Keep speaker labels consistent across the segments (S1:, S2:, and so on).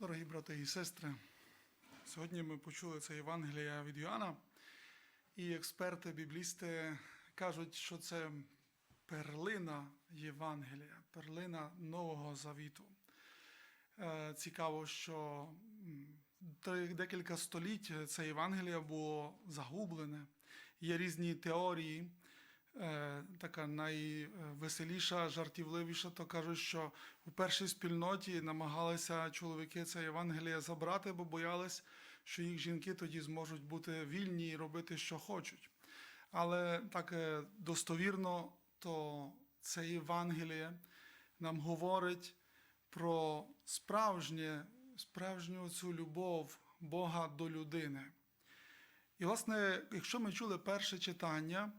S1: Дорогі брати і сестри, сьогодні ми почули це Євангелія від Йоанна, і експерти, біблісти кажуть, що це перлина Євангелія, перлина Нового Завіту. Е, Цікаво, що декілька століть це Євангелія було загублене. Є різні теорії. Е, Така найвеселіша, жартівливіша, то кажуть, що у першій спільноті намагалися чоловіки це Євангеліє забрати, бо боялись, що їх жінки тоді зможуть бути вільні і робити, що хочуть. Але так е, достовірно, то це Євангеліє нам говорить про справжнє, справжню цю любов Бога до людини. І, власне, якщо ми чули перше читання,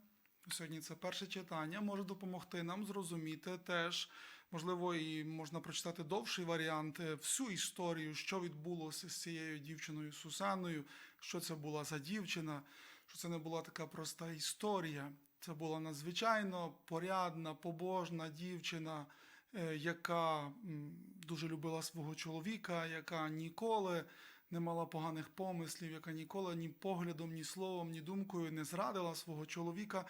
S1: сьогодні це перше читання, може допомогти нам зрозуміти теж, можливо, і можна прочитати довший варіант, е, всю історію, що відбулося з цією дівчиною Сусаною, що це була за дівчина, що це не була така проста історія. Це була надзвичайно порядна, побожна дівчина, е, яка дуже любила свого чоловіка, яка ніколи не мала поганих помислів, яка ніколи ні поглядом, ні словом, ні думкою не зрадила свого чоловіка,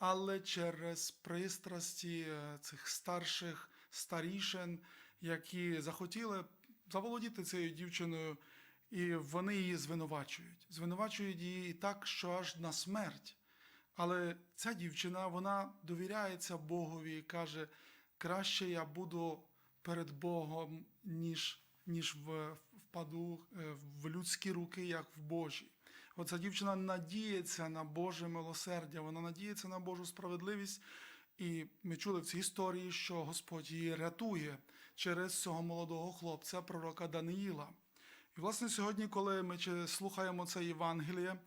S1: але через пристрасті е, цих старших старішин, які захотіли заволодіти цією дівчиною, і вони її звинувачують. Звинувачують її так, що аж на смерть. Але ця дівчина вона довіряється Богові і каже: краще я буду перед Богом, ніж, ніж в, впаду е, в людські руки, як в Божі. Оця дівчина надіється на Боже милосердя, вона надіється на Божу справедливість. І ми чули в цій історії, що Господь її рятує через цього молодого хлопця, пророка Даниїла. І, власне, сьогодні, коли ми слухаємо це Євангеліє,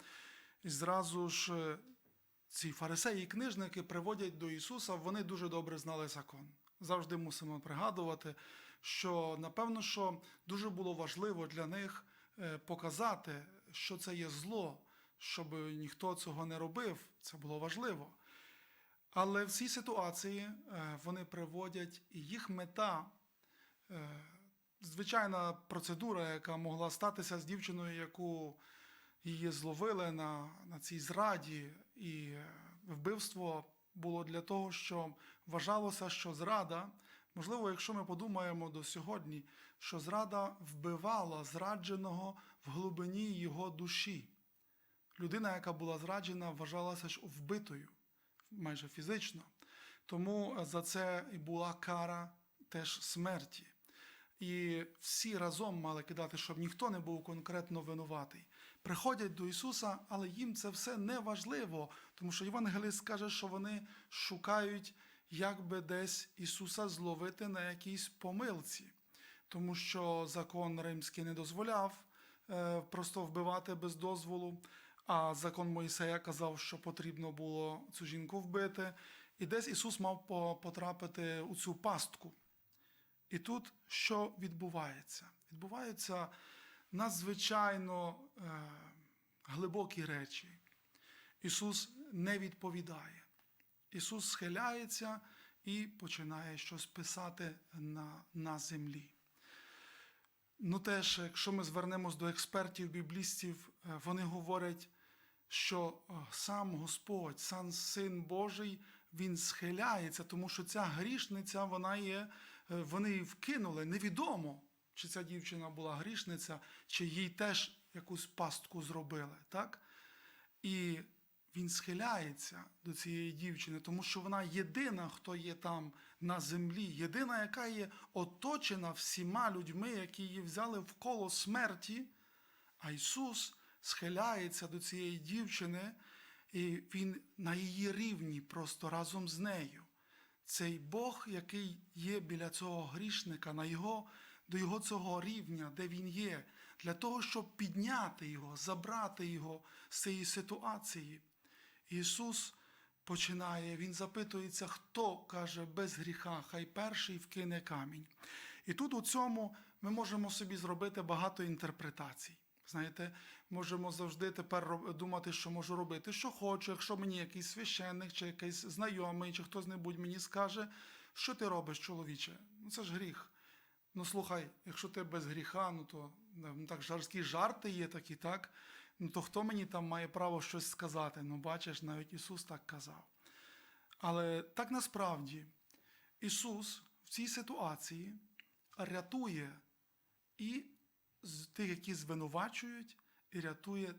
S1: і зразу ж е, ці фарисеї і книжники приводять до Ісуса, вони дуже добре знали закон. Завжди мусимо пригадувати, що напевно, що дуже було важливо для них е, показати, що це є зло, щоб ніхто цього не робив. Це було важливо. Але в цій ситуації е, вони приводять і їх мета е, звичайна процедура, яка могла статися з дівчиною, яку її зловили на, на цій зраді, і е, вбивство було для того, що вважалося, що зрада, можливо, якщо ми подумаємо до сьогодні, що зрада вбивала зрадженого в глибині його душі. Людина, яка була зраджена, вважалася ж вбитою майже фізично. Тому за це і була кара теж смерті. І всі разом мали кидати, щоб ніхто не був конкретно винуватий. Приходять до Ісуса, але їм це все не важливо, тому що Євангеліст каже, що вони шукають, як би десь Ісуса зловити на якійсь помилці, тому що закон римський не дозволяв е, просто вбивати без дозволу. А закон Моїсея казав, що потрібно було цю жінку вбити, і десь Ісус мав потрапити у цю пастку. І тут що відбувається? Відбуваються надзвичайно е, глибокі речі. Ісус не відповідає. Ісус схиляється і починає щось писати на, на землі. Ну теж, якщо ми звернемось до експертів, біблістів, е, вони говорять, що е, сам Господь, сам Син Божий, він схиляється, тому що ця грішниця, вона є, е, вони її вкинули. Невідомо, чи ця дівчина була грішниця, чи їй теж якусь пастку зробили. Так? І він схиляється до цієї дівчини, тому що вона єдина, хто є там на землі, єдина, яка є оточена всіма людьми, які її взяли в коло смерті. А Ісус схиляється до цієї дівчини, і Він на її рівні просто разом з нею. Цей Бог, який є біля цього грішника, на його, до його цього рівня, де він є, для того, щоб підняти його, забрати його з цієї ситуації. Ісус починає, Він запитується, хто каже без гріха, хай перший вкине камінь. І тут у цьому ми можемо собі зробити багато інтерпретацій. Знаєте, можемо завжди тепер думати, що можу робити, що хочу, якщо мені якийсь священник, чи якийсь знайомий, чи хтось небудь мені скаже, що ти робиш, чоловіче? Ну це ж гріх. Ну слухай, якщо ти без гріха, ну то ну, так жарські жарти є такі, так? Ну то хто мені там має право щось сказати? Ну, бачиш, навіть Ісус так казав. Але так насправді Ісус в цій ситуації рятує і тих, які звинувачують, і рятує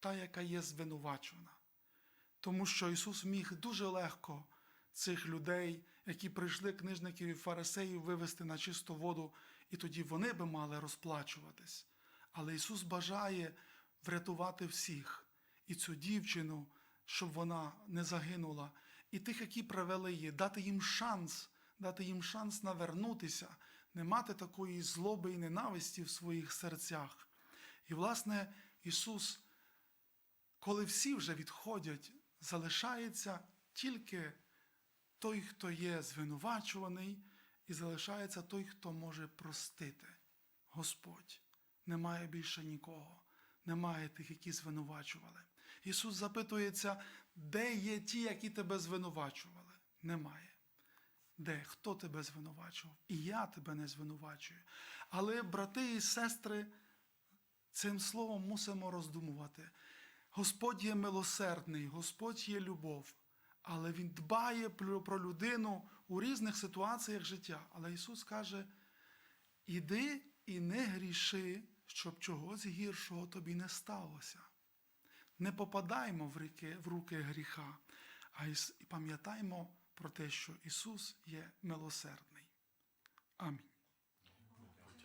S1: та, яка є звинувачена. Тому що Ісус міг дуже легко цих людей, які прийшли книжників і фарисеїв, вивести на чисту воду, і тоді вони би мали розплачуватись. Але Ісус бажає врятувати всіх, і цю дівчину, щоб вона не загинула, і тих, які привели її, дати їм шанс, дати їм шанс навернутися, не мати такої злоби і ненависті в своїх серцях. І, власне, Ісус, коли всі вже відходять, залишається тільки той, хто є звинувачуваний, і залишається той, хто може простити. Господь. Немає більше нікого, немає тих, які звинувачували. Ісус запитується, де є ті, які тебе звинувачували? Немає. Де? Хто тебе звинувачував? І я тебе не звинувачую. Але, брати і сестри, цим словом мусимо роздумувати. Господь є милосердний, Господь є любов, але Він дбає про людину у різних ситуаціях життя. Але Ісус каже: іди і не гріши, щоб чогось гіршого тобі не сталося. Не попадаймо в руки, в руки гріха, а й пам'ятаймо про те, що Ісус є милосердний. Амінь.